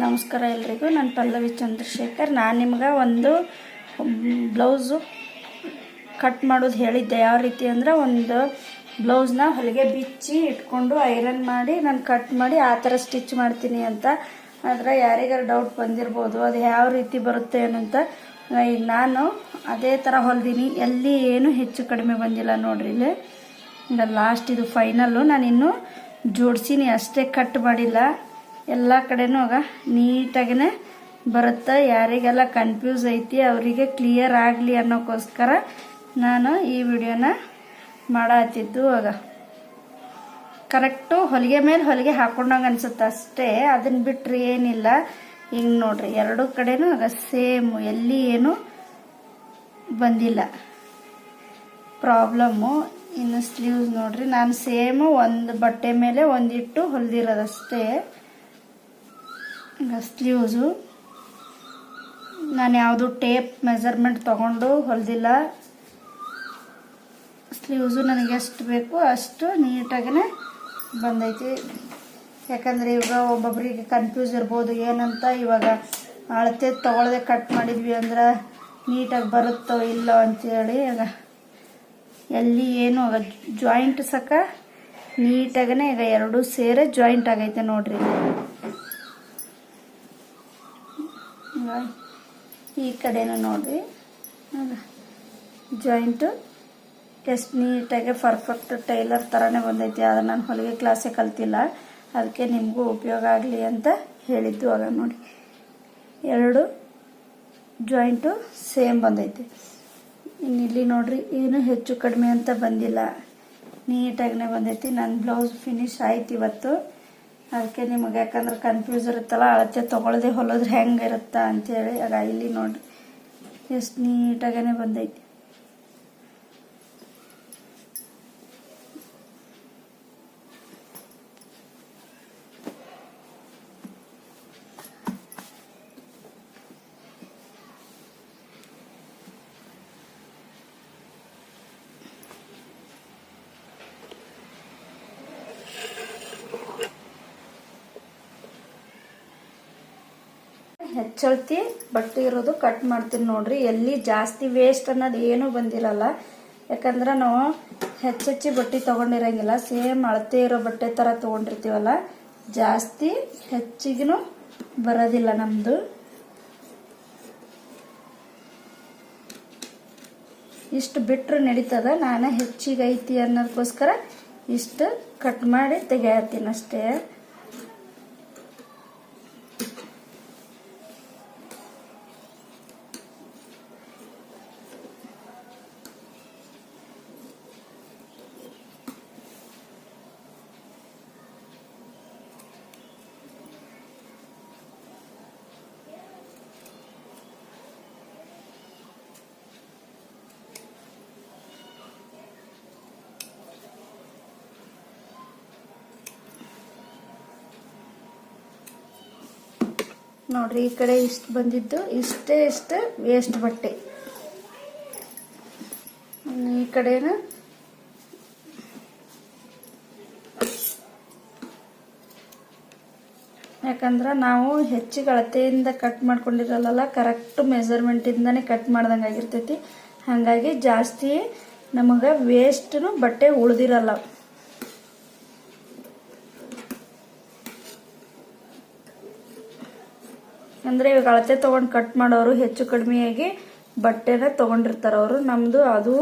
ನಮಸ್ಕಾರ ಎಲ್ರಿಗೂ. ನಾನು ಪಲ್ಲವಿ ಚಂದ್ರಶೇಖರ್. ನಾನು ನಿಮ್ಗೆ ಒಂದು ಬ್ಲೌಸು ಕಟ್ ಮಾಡೋದು ಹೇಳಿದ್ದೆ. ಯಾವ ರೀತಿ ಅಂದರೆ ಒಂದು ಬ್ಲೌಸ್ನ ಹೊಲಿಗೆ ಬಿಚ್ಚಿ ಇಟ್ಕೊಂಡು ಐರನ್ ಮಾಡಿ ನಾನು ಕಟ್ ಮಾಡಿ ಆ ಥರ ಸ್ಟಿಚ್ ಮಾಡ್ತೀನಿ ಅಂತ. ಆದರೆ ಯಾರಿಗಾರು ಡೌಟ್ ಬಂದಿರ್ಬೋದು, ಅದು ಯಾವ ರೀತಿ ಬರುತ್ತೆ ಏನಂತ ಈಗ ನಾನು ಅದೇ ಥರ ಹೊಲ್ದೀನಿ. ಎಲ್ಲಿ ಏನು ಹೆಚ್ಚು ಕಡಿಮೆ ಬಂದಿಲ್ಲ ನೋಡ್ರಿ ಇಲ್ಲಿ. ಲಾಸ್ಟ್ ಇದು ಫೈನಲ್ಲು ನಾನು ಇನ್ನೂ ಜೋಡ್ಸೀನಿ. ಅಷ್ಟೇ ಕಟ್ ಮಾಡಿಲ್ಲ. ಎಲ್ಲ ಕಡೆನೂ ಆಗ ನೀಟಾಗೇ ಬರುತ್ತೆ. ಯಾರಿಗೆಲ್ಲ ಕನ್ಫ್ಯೂಸ್ ಐತಿ, ಅವರಿಗೆ ಕ್ಲಿಯರ್ ಆಗಲಿ ಅನ್ನೋಕ್ಕೋಸ್ಕರ ನಾನು ಈ ವಿಡಿಯೋನ ಮಾಡತ್ತಿದ್ದು ಆಗ. ಕರೆಕ್ಟು ಹೊಲಿಗೆ ಮೇಲೆ ಹೊಲಿಗೆ ಹಾಕೊಂಡಂಗೆ ಅನ್ಸುತ್ತೆ ಅಷ್ಟೇ. ಅದನ್ನ ಬಿಟ್ಟರೆ ಏನಿಲ್ಲ. ಹಿಂಗೆ ನೋಡ್ರಿ, ಎರಡೂ ಕಡೆನೂ ಆಗ ಸೇಮು ಎಲ್ಲಿ ಏನು ಬಂದಿಲ್ಲ. ಪ್ರಾಬ್ಲಮ್ಮು ಇನ್ನು ಸ್ಲೀವ್ಸ್ ನೋಡ್ರಿ. ನಾನು ಸೇಮು ಒಂದು ಬಟ್ಟೆ ಮೇಲೆ ಒಂದಿಟ್ಟು ಹೊಲಿದಿರೋದಷ್ಟೇ. ಸ್ಲೀವ್ಸು ನಾನು ಯಾವುದು ಟೇಪ್ ಮೆಜರ್ಮೆಂಟ್ ತೊಗೊಂಡು ಹೊಲ್ದಿಲ್ಲ. ಸ್ಲೀವ್ಸು ನನಗೆ ಎಷ್ಟು ಬೇಕು ಅಷ್ಟು ನೀಟಾಗಿನೇ ಬಂದೈತಿ. ಯಾಕಂದರೆ ಇವಾಗ ಒಬ್ಬೊಬ್ಬರಿಗೆ ಕನ್ಫ್ಯೂಸ್ ಇರ್ಬೋದು, ಏನಂತ ಇವಾಗ ಅಳತೆ ತೊಗೊಳ್ದೆ ಕಟ್ ಮಾಡಿದ್ವಿ ಅಂದ್ರೆ ನೀಟಾಗಿ ಬರುತ್ತೋ ಇಲ್ಲೋ ಈಗ ಎಲ್ಲಿ ಏನು ಜಾಯಿಂಟ್ ಸಕ ನೀಟಾಗೇ ಈಗ ಎರಡೂ ಸೇರೆ ಜಾಯಿಂಟ್ ಆಗೈತೆ ನೋಡ್ರಿ ಇವಾಗ ಈ ಕಡೆನೂ ನೋಡಿ ಜಾಯಿಂಟು ಎಷ್ಟು ನೀಟಾಗಿ ಪರ್ಫೆಕ್ಟ್ ಟೈಲರ್ ಥರನೇ ಬಂದೈತಿ. ಆದರೆ ನಾನು ಹೊಲಿಗೆ ಕ್ಲಾಸೇ ಕಲ್ತಿಲ್ಲ. ಅದಕ್ಕೆ ನಿಮಗೂ ಉಪಯೋಗ ಆಗಲಿ ಅಂತ ಹೇಳಿದ್ದು ಆಗ ನೋಡಿ. ಎರಡು ಜಾಯಿಂಟು ಸೇಮ್ ಬಂದೈತಿ. ಇಲ್ಲಿ ನೋಡ್ರಿ, ಏನು ಹೆಚ್ಚು ಕಡಿಮೆ ಅಂತ ಬಂದಿಲ್ಲ. ನೀಟಾಗೇ ಬಂದೈತಿ. ನನ್ನ ಬ್ಲೌಸ್ ಫಿನಿಶ್ ಆಯ್ತು ಇವತ್ತು. ಅದಕ್ಕೆ ನಿಮಗೆ ಯಾಕಂದ್ರೆ ಕನ್ಫ್ಯೂಸ್ ಇರುತ್ತಲ್ಲ, ಅಳತೆ ತೊಗೊಳ್ದೆ ಹೊಲೋದ್ರೆ ಹೆಂಗೆ ಇರುತ್ತೆ ಅಂತೇಳಿ, ಆಗ ಇಲ್ಲಿ ನೋಡಿರಿ. ಎಷ್ಟು ನೀಟಾಗೇ ಬಂದೈತಿ. ಹೆಚ್ಚಳ್ತಿ, ಬಟ್ಟೆ ಇರೋದು ಕಟ್ ಮಾಡ್ತೀನಿ ನೋಡ್ರಿ. ಎಲ್ಲಿ ಜಾಸ್ತಿ ವೇಸ್ಟ್ ಅನ್ನೋದು ಏನೂ ಬಂದಿರಲ್ಲ. ಯಾಕಂದ್ರೆ ನಾವು ಹೆಚ್ಚೆಚ್ಚಿ ಬಟ್ಟೆ ತೊಗೊಂಡಿರಂಗಿಲ್ಲ. ಸೇಮ್ ಅಳತೆ ಇರೋ ಬಟ್ಟೆ ಥರ ತೊಗೊಂಡಿರ್ತೀವಲ್ಲ, ಜಾಸ್ತಿ ಹೆಚ್ಚಿಗೂ ಬರೋದಿಲ್ಲ ನಮ್ಮದು ಇಷ್ಟು ಬಿಟ್ಟರು ನಡೀತದ. ನಾನು ಹೆಚ್ಚಿಗೆ ಐತಿ ಅನ್ನೋದಕ್ಕೋಸ್ಕರ ಇಷ್ಟು ಕಟ್ ಮಾಡಿ ತೆಗೆಯತ್ತೀನಿ ಅಷ್ಟೇ. ನೋಡ್ರಿ, ಈ ಕಡೆ ಇಷ್ಟು ಬಂದಿದ್ದು, ಇಷ್ಟೇ ಇಷ್ಟು ವೇಸ್ಟ್ ಬಟ್ಟೆ. ಈ ಕಡೆನ ಯಾಕಂದ್ರೆ ನಾವು ಹೆಚ್ಚಿಗೆ ಅಳತೆಯಿಂದ ಕಟ್ ಮಾಡ್ಕೊಂಡಿರಲ್ಲ ಕರೆಕ್ಟ್ ಮೆಜರ್ಮೆಂಟಿಂದನೇ ಕಟ್ ಮಾಡ್ದಂಗೆ ಆಗಿರ್ತೈತಿ ಹಾಗಾಗಿ ಜಾಸ್ತಿ ನಮಗೆ ವೇಸ್ಟ್ನು ಬಟ್ಟೆ ಉಳ್ದಿರಲ್ಲ. ಅಂದರೆ ಇವಾಗ ಅಳತೆ ತೊಗೊಂಡು ಕಟ್ ಮಾಡೋರು ಹೆಚ್ಚು ಕಡಿಮೆಯಾಗಿ ಬಟ್ಟೆನ ತೊಗೊಂಡಿರ್ತಾರೆ ಅವರು. ನಮ್ಮದು ಅದು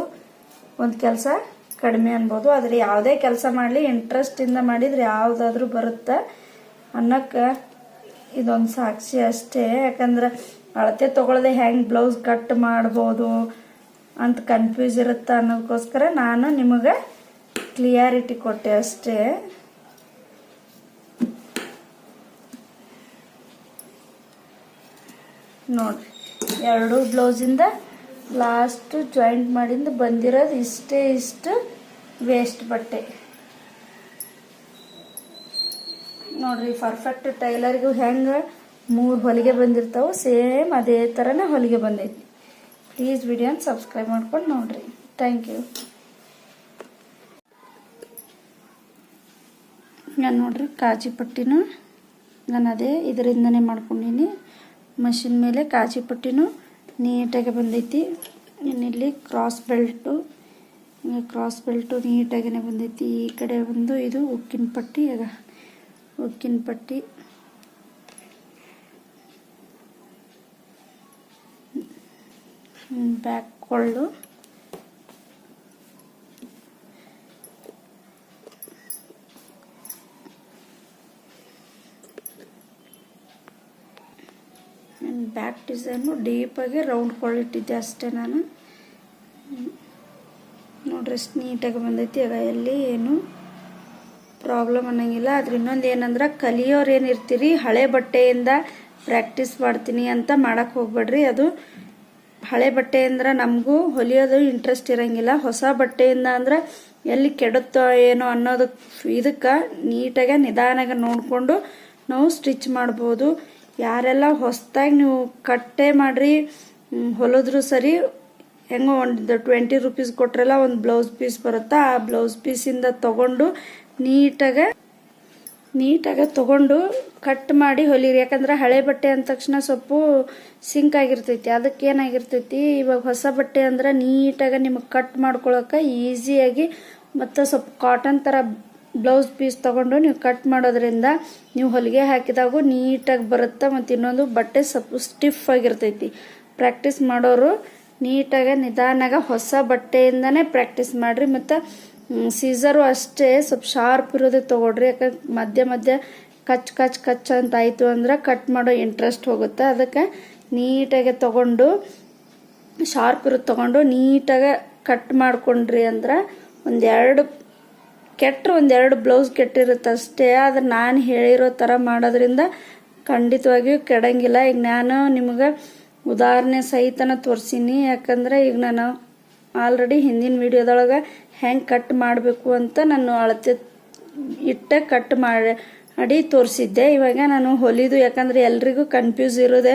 ಒಂದು ಕೆಲಸ ಕಡಿಮೆ ಅನ್ಬೋದು. ಆದರೆ ಯಾವುದೇ ಕೆಲಸ ಮಾಡಲಿ ಇಂಟ್ರೆಸ್ಟಿಂದ ಮಾಡಿದ್ರೆ ಯಾವುದಾದ್ರೂ ಬರುತ್ತೆ. ಅನ್ನೋಕ್ಕೆ ಇದೊಂದು ಸಾಕ್ಷಿ ಅಷ್ಟೇ. ಯಾಕಂದ್ರೆ ಅಳತೆ ತೊಗೊಳ್ಳದೆ ಹೆಂಗೆ ಬ್ಲೌಸ್ ಕಟ್ ಮಾಡ್ಬೋದು ಅಂತ ಕನ್ಫ್ಯೂಸ್ ಇರುತ್ತೆ ಅನ್ನೋದಕ್ಕೋಸ್ಕರ ನಾನು ನಿಮಗೆ ಕ್ಲಿಯಾರಿಟಿ ಕೊಟ್ಟೆ ಅಷ್ಟೇ. ನೋಡ್ರಿ ಎರಡು ಬ್ಲೌಸಿಂದ ಲಾಸ್ಟ್ ಜಾಯಿಂಟ್ ಮಾಡಿಂದ ಬಂದಿರೋದು ಇಷ್ಟೇ ಇಷ್ಟು ವೇಸ್ಟ್ ಬಟ್ಟೆ. ನೋಡ್ರಿ ಪರ್ಫೆಕ್ಟ್ ಟೈಲರ್ಗೂ ಹೆಂಗೆ ಮೂರು ಹೊಲಿಗೆ ಬಂದಿರ್ತಾವೆ ಸೇಮ್ ಅದೇ ಥರನೇ ಹೊಲಿಗೆ ಬಂದೈತಿ. ಪ್ಲೀಸ್ ವಿಡಿಯೋನ ಸಬ್ಸ್ಕ್ರೈಬ್ ಮಾಡ್ಕೊಂಡು ನೋಡ್ರಿ. ಥ್ಯಾಂಕ್ ಯು ನಾನು ನೋಡ್ರಿ, ಕಾಜಿ ಪಟ್ಟಿನೂ ನಾನು ಅದೇ ಇದರಿಂದನೇ ಮಾಡ್ಕೊಂಡೀನಿ. ಮಷಿನ್ ಮೇಲೆ ಕಾಜಿ ಪಟ್ಟಿನೂ ನೀಟಾಗಿ ಬಂದೈತಿ. ಇನ್ನಿಲ್ಲಿ ಕ್ರಾಸ್ ಬೆಲ್ಟು ಕ್ರಾಸ್ ಬೆಲ್ಟು ನೀಟಾಗಿನೇ ಬಂದೈತಿ. ಈ ಕಡೆ ಬಂದು ಇದು ಉಕ್ಕಿನ ಪಟ್ಟಿ, ಆಗ ಉಕ್ಕಿನ ಪಟ್ಟಿ. ಬ್ಯಾಕ್ ಕೊಳ್ಳು. ಬ್ಯಾಕ್ ಡಿಸೈನು ಡೀಪಾಗಿ ರೌಂಡ್ ಕೊಳ್ಳಿಟ್ಟಿದ್ದೆ ಅಷ್ಟೇ ನಾನು. ನೋಡ್ರಿ, ಎಷ್ಟು ನೀಟಾಗಿ ಬಂದೈತಿ. ಆಗ ಎಲ್ಲಿ ಏನು ಪ್ರಾಬ್ಲಮ್ ಅನ್ನೋಂಗಿಲ್ಲ. ಆದ್ರೆ ಇನ್ನೊಂದು ಏನಂದ್ರೆ, ಕಲಿಯೋರು ಏನಿರ್ತೀರಿ ಹಳೆ ಬಟ್ಟೆಯಿಂದ ಪ್ರಾಕ್ಟೀಸ್ ಮಾಡ್ತೀನಿ ಅಂತ ಮಾಡಕ್ಕೆ ಹೋಗ್ಬೇಡ್ರಿ. ಅದು ಹಳೆ ಬಟ್ಟೆ ಅಂದ್ರೆ ನಮಗೂ ಹೊಲಿಯೋದು ಇಂಟ್ರೆಸ್ಟ್ ಇರೋಂಗಿಲ್ಲ. ಹೊಸ ಬಟ್ಟೆಯಿಂದ ಅಂದ್ರೆ ಎಲ್ಲಿ ಕೆಡುತ್ತೋ ಏನೋ ಅನ್ನೋದಕ್ಕೆ ಇದಕ್ಕೆ ನೀಟಾಗಿ ನಿಧಾನಾಗ ನೋಡಿಕೊಂಡು ನಾವು ಸ್ಟಿಚ್ ಮಾಡ್ಬೋದು. ಯಾರೆಲ್ಲ ಹೊಸ್ದಾಗಿ ನೀವು ಕಟ್ಟೆ ಮಾಡ್ರಿ ಹೊಲಿದ್ರು ಸರಿ, ಹೆಂಗೋ ಒಂದು ಟ್ವೆಂಟಿ ರುಪೀಸ್ ಕೊಟ್ರೆಲ್ಲ ಒಂದು ಬ್ಲೌಸ್ ಪೀಸ್ ಬರುತ್ತಾ, ಆ ಬ್ಲೌಸ್ ಪೀಸಿಂದ ತಗೊಂಡು ನೀಟಾಗೆ, ನೀಟಾಗಿ ತೊಗೊಂಡು ಕಟ್ ಮಾಡಿ ಹೊಲಿರಿ. ಯಾಕಂದ್ರೆ ಹಳೆ ಬಟ್ಟೆ ಅಂದ ತಕ್ಷಣ ಸೊಪ್ಪು ಸಿಂಕ್ ಆಗಿರ್ತೈತಿ, ಅದಕ್ಕೆ ಏನಾಗಿರ್ತೈತಿ, ಇವಾಗ ಹೊಸ ಬಟ್ಟೆ ಅಂದ್ರೆ ನೀಟಾಗಿ ನಿಮಗೆ ಕಟ್ ಮಾಡ್ಕೊಳಕ್ಕೆ ಈಸಿಯಾಗಿ ಮತ್ತು ಸ್ವಲ್ಪ ಕಾಟನ್ ಥರ ಬ್ಲೌಸ್ ಪೀಸ್ ತೊಗೊಂಡು ನೀವು ಕಟ್ ಮಾಡೋದ್ರಿಂದ ನೀವು ಹೊಲಿಗೆ ಹಾಕಿದಾಗೂ ನೀಟಾಗಿ ಬರುತ್ತೆ ಮತ್ತು ಇನ್ನೊಂದು ಬಟ್ಟೆ ಸ್ವಲ್ಪ ಸ್ಟಿಫ್ ಆಗಿರ್ತೈತಿ. ಪ್ರಾಕ್ಟೀಸ್ ಮಾಡೋರು ನೀಟಾಗಿ ನಿಧಾನಾಗ ಹೊಸ ಬಟ್ಟೆಯಿಂದನೇ ಪ್ರಾಕ್ಟೀಸ್ ಮಾಡಿರಿ ಮತ್ತು ಸೀಸರು ಅಷ್ಟೇ ಸ್ವಲ್ಪ ಶಾರ್ಪ್ ಇರೋದೇ ತೊಗೊಳ್ರಿ. ಯಾಕಂದ್ರೆ ಮಧ್ಯ ಮಧ್ಯ ಕಚ್ ಕಚ್ ಕಚ್ ಅಂತ ಆಯಿತು ಅಂದ್ರೆ ಕಟ್ ಮಾಡೋ ಇಂಟ್ರೆಸ್ಟ್ ಹೋಗುತ್ತೆ. ಅದಕ್ಕೆ ನೀಟಾಗಿ ತೊಗೊಂಡು ಶಾರ್ಪ್ ಇರೋದು ತೊಗೊಂಡು ನೀಟಾಗಿ ಕಟ್ ಮಾಡಿಕೊಂಡ್ರಿ ಅಂದ್ರೆ ಒಂದೆರಡು ಕೆಟ್ಟರು ಒಂದೆರಡು ಬ್ಲೌಸ್ ಕೆಟ್ಟಿರುತ್ತೆ ಅಷ್ಟೇ ಆದ್ರೆ ನಾನು ಹೇಳಿರೋ ಥರ ಮಾಡೋದ್ರಿಂದ ಖಂಡಿತವಾಗಿಯೂ ಕೆಡಂಗಿಲ್ಲ. ಈಗ ನಾನು ನಿಮಗೆ ಉದಾಹರಣೆ ಸಹಿತನ ತೋರಿಸೀನಿ. ಯಾಕಂದ್ರೆ ಈಗ ನಾನು ಆಲ್ರೆಡಿ ಹಿಂದಿನ ವಿಡಿಯೋದೊಳಗೆ ಹೆಂಗೆ ಕಟ್ ಮಾಡಬೇಕು ಅಂತ ನಾನು ಅಳತೆ ಇಟ್ಟೆ ಕಟ್ ಮಾಡಿ, ಅಡಿ ತೋರಿಸಿದ್ದೆ. ಇವಾಗ ನಾನು ಹೊಲಿದು, ಯಾಕಂದ್ರೆ ಎಲ್ರಿಗೂ ಕನ್ಫ್ಯೂಸ್ ಇರೋದೆ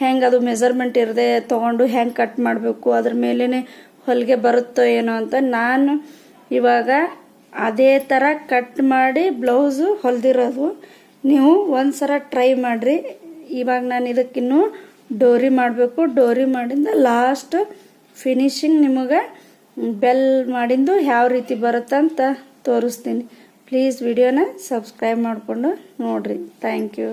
ಹೆಂಗೆ ಅದು ಮೆಜರ್ಮೆಂಟ್ ಇರದೆ, ತೊಗೊಂಡು ಹೆಂಗೆ ಕಟ್ ಮಾಡಬೇಕು, ಅದ್ರ ಮೇಲೇ ಹೊಲಿಗೆ ಬರುತ್ತೋ ಏನೋ ಅಂತ. ನಾನು ಇವಾಗ ಅದೇ ಥರ ಕಟ್ ಮಾಡಿ ಬ್ಲೌಸು ಹೊಲ್ದಿರೋದು. ನೀವು ಒಂದ್ಸಲ ಟ್ರೈ ಮಾಡಿರಿ. ಇವಾಗ ನಾನು ಇದಕ್ಕಿನ್ನೂ ಡೋರಿ ಮಾಡಬೇಕು. ಡೋರಿ ಮಾಡಿಂದ ಲಾಸ್ಟ್ ಫಿನಿಶಿಂಗ್ ನಿಮಗೆ ಬೆಲ್ ಮಾಡಿಂದು ಯಾವ ರೀತಿ ಬರುತ್ತಂತ ತೋರಿಸ್ತೀನಿ. ಪ್ಲೀಸ್ ವಿಡಿಯೋನ ಸಬ್ಸ್ಕ್ರೈಬ್ ಮಾಡಿಕೊಂಡು ನೋಡಿರಿ. Thank you